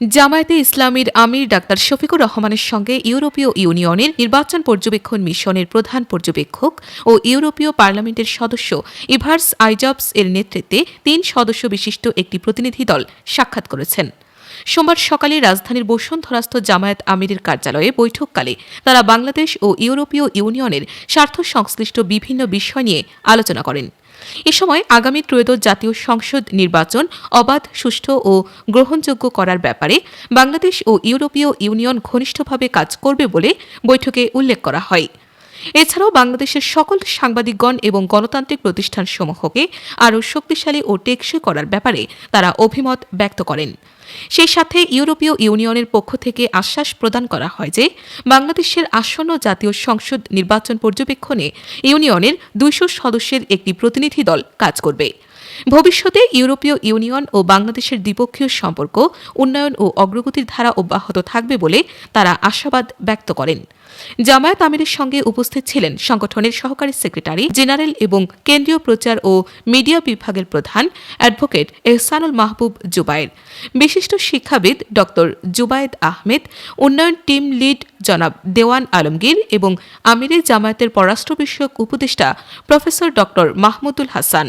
জামায়াতে ইসলামীর আমির ডাক্তার শফিকুর রহমানের সঙ্গে ইউরোপীয় ইউনিয়নের নির্বাচন পর্যবেক্ষণ মিশনের প্রধান পর্যবেক্ষক ও ইউরোপীয় পার্লামেন্টের সদস্য ইভার্স আইজবস এর নেতৃত্বে তিন সদস্য বিশিষ্ট একটি প্রতিনিধি দল সাক্ষাৎ করেছেন। সোমবার সকালে রাজধানীর বসুন্ধরাস্থ জামায়াত আমিরের কার্যালয়ে বৈঠককালে তারা বাংলাদেশ ও ইউরোপীয় ইউনিয়নের স্বার্থ সংশ্লিষ্ট বিভিন্ন বিষয় নিয়ে আলোচনা করেন। এ সময় আগামী ত্রয়োদশ জাতীয় সংসদ নির্বাচন অবাধ, সুষ্ঠু ও গ্রহণযোগ্য করার ব্যাপারে বাংলাদেশ ও ইউরোপীয় ইউনিয়ন ঘনিষ্ঠভাবে কাজ করবে বলে বৈঠকে উল্লেখ করা হয়। এছাড়াও বাংলাদেশের সকল সাংবাদিকগণ এবং গণতান্ত্রিক প্রতিষ্ঠান সমূহকে আরও শক্তিশালী ও টেকসই করার ব্যাপারে তারা অভিমত ব্যক্ত করেন। সেই সাথে ইউরোপীয় ইউনিয়নের পক্ষ থেকে আশ্বাস প্রদান করা হয় যে, বাংলাদেশের আসন্ন জাতীয় সংসদ নির্বাচন পর্যবেক্ষণে ইউনিয়নের দুইশো সদস্যের একটি প্রতিনিধি দল কাজ করবে। ভবিষ্যতে ইউরোপীয় ইউনিয়ন ও বাংলাদেশের দ্বিপক্ষীয় সম্পর্ক, উন্নয়ন ও অগ্রগতির ধারা অব্যাহত থাকবে বলে তারা আশাবাদ ব্যক্ত করেন। জামায়াত আমিরের সঙ্গে উপস্থিত ছিলেন সংগঠনের সহকারী সেক্রেটারি জেনারেল এবং কেন্দ্রীয় প্রচার ও মিডিয়া বিভাগের প্রধান অ্যাডভোকেট এহসানুল মাহবুব জুবায়ের। বিশিষ্ট শিক্ষাবিদ ড জুবায়েদ আহমেদ, উন্নয়ন টিম লিড জনাব দেওয়ান আলমগীর এবং আমিরের জামায়াতের পররাষ্ট্র বিষয়ক উপদেষ্টা প্রফেসর ড মাহমুদুল হাসান।